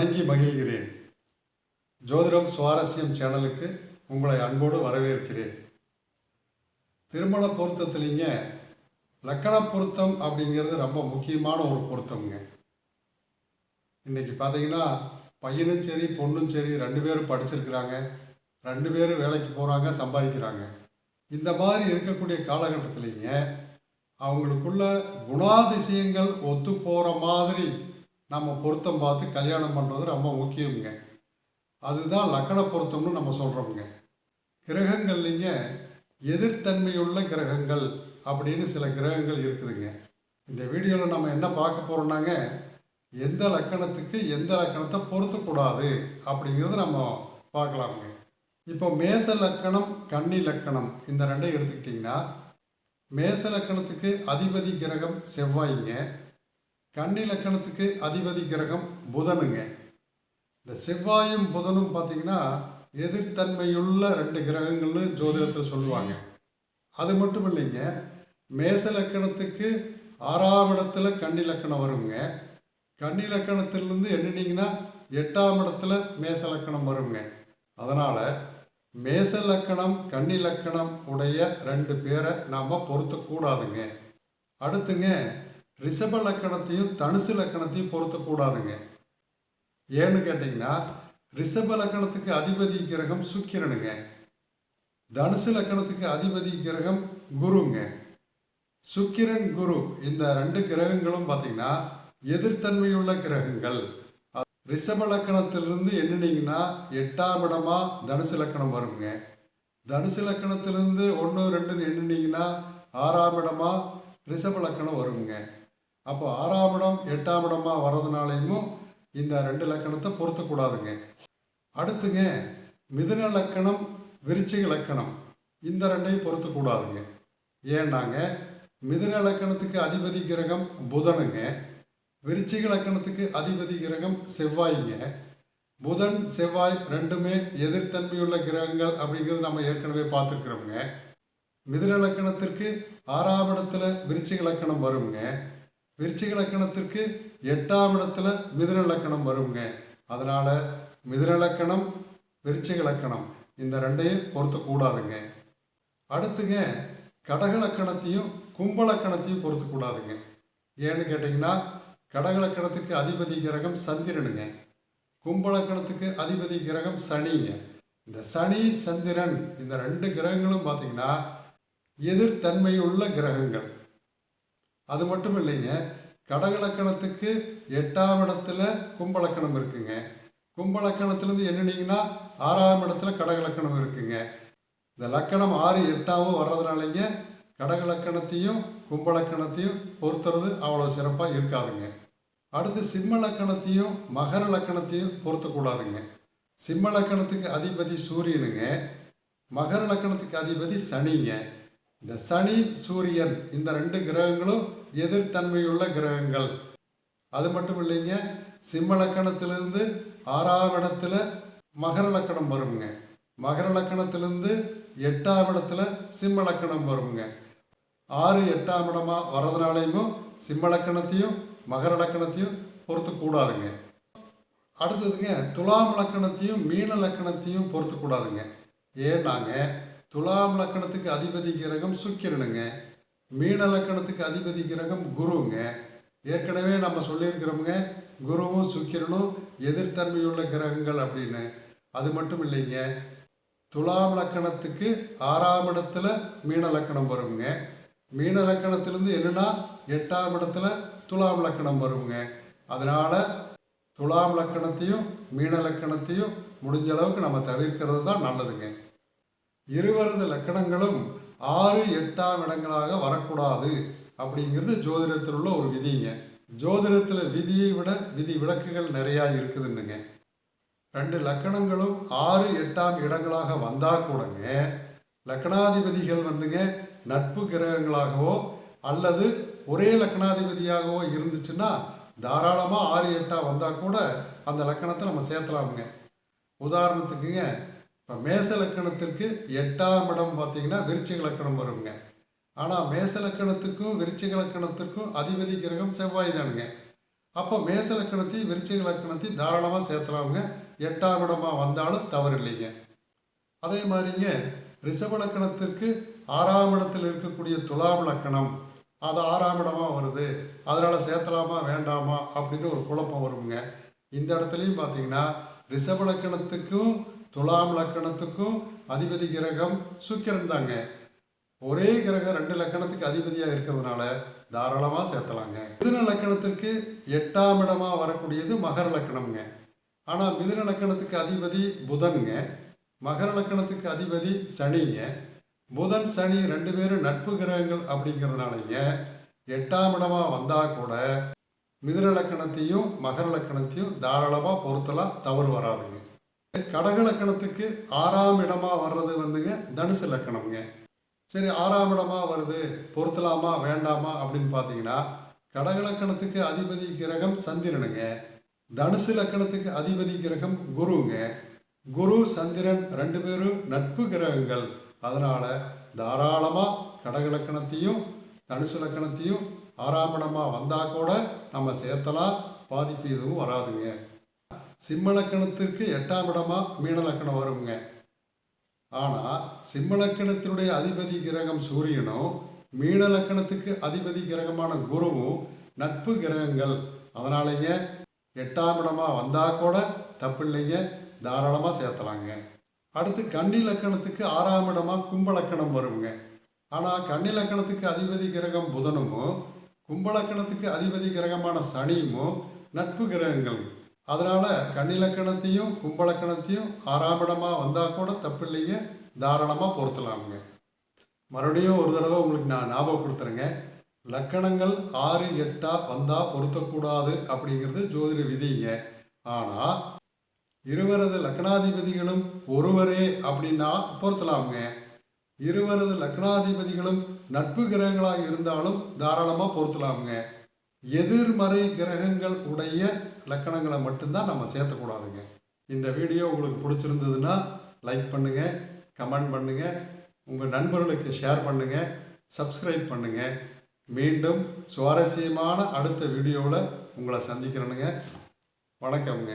வணங்கி மகிழ்கிறேன். ஜோதிடம் சுவாரஸ்யம் சேனலுக்கு உங்களை அன்போடு வரவேற்கிறேன். திருமண பொருத்தத்துலேங்க லக்கண பொருத்தம் அப்படிங்கிறது ரொம்ப முக்கியமான ஒரு பொருத்தம்ங்க. இன்னைக்கு பார்த்தீங்கன்னா பையனும் சரி பொண்ணும் சரி ரெண்டு பேரும் படிச்சிருக்கிறாங்க. ரெண்டு பேரும் வேலைக்கு போகிறாங்க சம்பாதிக்கிறாங்க. இந்த மாதிரி இருக்கக்கூடிய காலகட்டத்திலேங்க அவங்களுக்குள்ள குணாதிசயங்கள் ஒத்து போகிற மாதிரி நம்ம பொருத்தம் பார்த்து கல்யாணம் பண்ணுறது ரொம்ப முக்கியங்க அதுதான் லக்கண பொருத்தம்னு நம்ம சொல்கிறோம்ங்க கிரகங்கள்லிங்க எதிர்த்தன்மையுள்ள கிரகங்கள் அப்படின்னு சில கிரகங்கள் இருக்குதுங்க. இந்த வீடியோவில் நம்ம என்ன பார்க்க போகிறோம்னாங்க எந்த லக்கணத்துக்கு எந்த லக்கணத்தை பொருத்தக்கூடாது அப்படிங்கிறத நம்ம பார்க்கலாமுங்க. இப்போ மேச லக்கணம் கன்னி லக்கணம் இந்த ரெண்டையும் எடுத்துக்கிட்டிங்கன்னா மேச லக்கணத்துக்கு அதிபதி கிரகம் செவ்வாய்ங்க. கன்னி லக்கணத்துக்கு அதிபதி கிரகம் புதனுங்க. இந்த செவ்வாயும் புதனும் பார்த்தீங்கன்னா எதிர்த்தன்மையுள்ள ரெண்டு கிரகங்கள்னு ஜோதிடத்தில் சொல்லுவாங்க. அது மட்டும் இல்லைங்க மேச லக்கணத்துக்கு ஆறாம் இடத்துல கன்னி லக்கணம் வருங்க. கன்னி லக்கணத்திலிருந்து எண்ணினீங்கன்னா எட்டாம் இடத்துல மேச லக்கணம் வருங்க. அதனால் மேச லக்கணம் கன்னி லக்கணம் உடைய ரெண்டு பேரை நாம் பொருத்தக்கூடாதுங்க. அடுத்துங்க ரிஷப லக்கணத்தையும் தனுசு லக்கணத்தையும் பொருத்தக்கூடாதுங்க. ஏன்னு கேட்டிங்கன்னா ரிஷப லக்கணத்துக்கு அதிபதி கிரகம் சுக்கிரனுங்க. தனுசு லக்கணத்துக்கு அதிபதி கிரகம் குருங்க. சுக்கிரன் குரு இந்த ரெண்டு கிரகங்களும் பார்த்தீங்கன்னா எதிர்த்தன்மையுள்ள கிரகங்கள். ரிஷப லக்கணத்திலிருந்து எண்ணினீங்கன்னா எட்டாம் இடமா தனுசு லக்கணம் வருங்க. தனுசு லக்கணத்திலிருந்து ஒன்று ரெண்டுன்னு எண்ணினீங்கன்னா ஆறாம் இடமா ரிஷப லக்கணம் வருங்க. அப்போ ஆறாம் இடம் எட்டாம் இடமா வர்றதுனாலையும் இந்த ரெண்டு லக்கணத்தை பொருத்தக்கூடாதுங்க. அடுத்துங்க மிதுன லக்கணம் விருச்சிக லக்கணம் இந்த ரெண்டையும் பொருத்தக்கூடாதுங்க. ஏன்னாங்க மிதுன லக்கணத்துக்கு அதிபதி கிரகம் புதனுங்க. விருச்சிக லக்கணத்துக்கு அதிபதி கிரகம் செவ்வாய்ங்க. புதன் செவ்வாய் ரெண்டுமே எதிர்த்தன்மையுள்ள கிரகங்கள் அப்படிங்கிறது நம்ம ஏற்கனவே பார்த்துருக்குறோங்க மிதுன லக்கணத்திற்கு ஆறாம் இடத்துல விருச்சிக லக்கணம் வருங்க. விருச்சிக லக்கணத்திற்கு எட்டாம் இடத்துல மிதுன லக்கணம் வருங்க. அதனால் மிதுன லக்கணம் விருச்சிக லக்கணம் இந்த ரெண்டையும் பொருத்தக்கூடாதுங்க. அடுத்துங்க கடக லக்கணத்தையும் கும்ப லக்கணத்தையும் பொருத்தக்கூடாதுங்க. ஏன்னு கேட்டிங்கன்னா கடக லக்கணத்துக்கு அதிபதி கிரகம் சந்திரனுங்க. கும்ப லக்கணத்துக்கு அதிபதி கிரகம் சனிங்க. இந்த சனி சந்திரன் இந்த ரெண்டு கிரகங்களும் பார்த்தீங்கன்னா எதிர்த்தன்மையுள்ள கிரகங்கள். அது மட்டும் இல்லைங்க கடகலக்கணத்துக்கு எட்டாம் இடத்துல கும்பலக்கணம் இருக்குங்க. கும்பலக்கணத்துலேருந்து எண்ணினீங்கன்னா ஆறாம் இடத்துல கடகலக்கணம் இருக்குங்க. இந்த லக்கணம் ஆறு எட்டாவும் வர்றதுனாலங்க கடகலக்கணத்தையும் கும்பலக்கணத்தையும் பொறுத்துறது அவ்வளோ சிறப்பாக இருக்காதுங்க. அடுத்து சிம்ம லக்கணத்தையும் மகர லக்கணத்தையும் பொருத்தக்கூடாதுங்க சிம்ம லக்கணத்துக்கு அதிபதி சூரியனுங்க மகர லக்கணத்துக்கு அதிபதி சனிங்க. இந்த சனி சூரியன் இந்த ரெண்டு கிரகங்களும் எதிர்த்தன்மையுள்ள கிரகங்கள். அது மட்டும் இல்லைங்க சிம்ம லக்கணத்திலிருந்து ஆறாம் இடத்துல மகர லக்கணம் வருங்க. மகர லக்கணத்திலிருந்து எட்டாம் இடத்துல சிம்ம லக்கணம் வருங்க. ஆறு எட்டாம் இடமாக வர்றதுனாலையும் சிம்ம லக்கணத்தையும் மகர லக்கணத்தையும் பொறுத்துக்கூடாதுங்க அடுத்ததுங்க துலாம் லக்கணத்தையும் மீன லக்கணத்தையும் பொருத்தக்கூடாதுங்க ஏன்னாங்க துலாம் லக்கணத்துக்கு அதிபதி கிரகம் சுக்கிரனுங்க. மீன லக்கணத்துக்கு அதிபதி கிரகம் குருங்க. ஏற்கனவே நம்ம சொல்லியிருக்கிறோமுங்க குருவும் சுக்கிரனும் எதிர்த்தன்மையுள்ள கிரகங்கள் அப்படின்னு. அது மட்டும் இல்லைங்க துலாம் லக்கணத்துக்கு ஆறாம் இடத்துல மீன லக்கணம் வருங்க. மீன லக்கணத்திலேருந்து என்னென்னா எட்டாம் இடத்துல துலாம் லக்கணம் வருங்க. அதனால் துலாம் லக்கணத்தையும் மீன லக்கணத்தையும் முடிஞ்ச அளவுக்கு நம்ம தவிர்க்கிறது தான் நல்லதுங்க. இருவரது லக்கணங்களும் ஆறு எட்டாம் இடங்களாக வரக்கூடாது அப்படிங்கிறது ஜோதிடத்தில் உள்ள ஒரு விதிங்க. ஜோதிடத்தில் விதியை விட விதி விளக்குகள் நிறையா இருக்குதுன்னுங்க. ரெண்டு லக்கணங்களும் ஆறு எட்டாம் இடங்களாக வந்தால் கூடங்க லக்கணாதிபதிகள் வந்துங்க நட்பு கிரகங்களாகவோ அல்லது ஒரே லக்கணாதிபதியாகவோ இருந்துச்சுன்னா தாராளமாக ஆறு எட்டாக வந்தால் கூட அந்த லக்கணத்தை நம்ம சேர்த்தலாமுங்க. உதாரணத்துக்குங்க இப்போ மேச லக்கணத்திற்கு எட்டாம் இடம் பார்த்தீங்கன்னா விருச்சிக லக்கணம் வருங்க. ஆனால் மேச லக்கணத்துக்கும் விருச்சிக லக்கணத்துக்கும் அதிபதி கிரகம் செவ்வாய் தானுங்க. அப்போ மேச லக்கணத்தையும் விருச்சிக லக்கணத்தையும் தாராளமாக சேர்த்துலாமுங்க. எட்டாம் இடமாக வந்தாலும் தவறு இல்லைங்க அதே மாதிரிங்க ரிஷப லக்கணத்திற்கு ஆறாம் இடத்தில் இருக்கக்கூடிய துலாம் லக்கணம் அது ஆறாம் இடமாக வருது. அதனால் சேர்த்தலாமா வேண்டாமா அப்படின்னு ஒரு குழப்பம் வருங்க. இந்த இடத்துலையும் பார்த்தீங்கன்னா ரிஷப லக்கணத்துக்கும் துலாம் லக்கணத்துக்கும் அதிபதி கிரகம் சுக்கிரன் தாங்க. ஒரே கிரகம் ரெண்டு லக்கணத்துக்கு அதிபதியாக இருக்கிறதுனால தாராளமாக சேர்த்தலாங்க. மிதுன லக்கணத்திற்கு எட்டாம் இடமாக வரக்கூடியது மகர லக்கணம்ங்க. ஆனால் மிதுன லக்கணத்துக்கு அதிபதி புதன்ங்க. மகர லக்கணத்துக்கு அதிபதி சனிங்க. புதன் சனி ரெண்டு பேரும் நட்பு கிரகங்கள் அப்படிங்கிறதுனாலங்க எட்டாம் இடமாக வந்தால் கூட மிதுன லக்கணத்தையும் மகர லக்கணத்தையும் தாராளமாக பொறுத்தலாம் தவறு வராதுங்க. கடக லக்கணத்துக்கு ஆறாம் இடமா வர்றது வந்துங்க தனுசு லக்கணம்ங்க. சரி ஆறாம் இடமா வருது பொருத்தலாமா வேண்டாமா அப்படின்னு பார்த்தீங்கன்னா கடக லக்கணத்துக்கு அதிபதி கிரகம் சந்திரனுங்க. தனுசு லக்கணத்துக்கு அதிபதி கிரகம் குருங்க. குரு சந்திரன் ரெண்டு பேரும் நட்பு கிரகங்கள். அதனால தாராளமாக கடக லக்கணத்தையும் தனுசு லக்கணத்தையும் ஆறாம் இடமா வந்தால் கூட நம்ம சேர்த்தலாம் பாதிப்பு எதுவும் வராதுங்க. சிம்மலக்கணத்திற்கு எட்டாம் இடமா மீனலக்கணம் வருங்க. ஆனால் சிம்மலக்கணத்தினுடைய அதிபதி கிரகம் சூரியனும் மீனலக்கணத்துக்கு அதிபதி கிரகமான குருவும் நட்பு கிரகங்கள். அதனாலேங்க எட்டாம் இடமா வந்தால் கூட தப்பு இல்லைங்க தாராளமாக சேர்த்தலாங்க. அடுத்து கன்னி லக்கணத்துக்கு ஆறாம் இடமாக கும்பலக்கணம் வருங்க. ஆனால் கன்னி லக்கணத்துக்கு அதிபதி கிரகம் புதனும் கும்பலக்கணத்துக்கு அதிபதி கிரகமான சனியும் நட்பு கிரகங்கள். அதனால் கன்னிலக்கணத்தையும் கும்பலக்கணத்தையும் கும்ப ஆறாம் வந்தால் கூட தப்பு இல்லைங்க தாராளமாக பொருத்தலாமுங்க. மறுபடியும் ஒரு தடவை உங்களுக்கு நான் ஞாபகப்படுத்துறேங்க லக்கணங்கள் ஆறு எட்டா வந்தால் பொருத்தக்கூடாது அப்படிங்கிறது ஜோதிட விதிங்க. ஆனால் இருவரது லக்னாதிபதிகளும் ஒருவரே அப்படின்னா பொருத்தலாமுங்க. இருவரது லக்னாதிபதிகளும் நட்பு கிரகங்களாக இருந்தாலும் தாராளமாக பொருத்தலாமுங்க. எதிர்மறை கிரகங்கள் உடைய லக்கணங்களை மட்டும்தான் நம்ம சேர்த்தக்கூடாதுங்க. இந்த வீடியோ உங்களுக்கு பிடிச்சிருந்ததுன்னா லைக் பண்ணுங்கள் கமெண்ட் பண்ணுங்கள் உங்கள் நண்பர்களுக்கு ஷேர் பண்ணுங்கள் சப்ஸ்கிரைப் பண்ணுங்கள் மீண்டும் சுவாரஸ்யமான அடுத்த வீடியோவில் உங்களை சந்திக்கிறேனுங்க. வணக்கம்ங்க.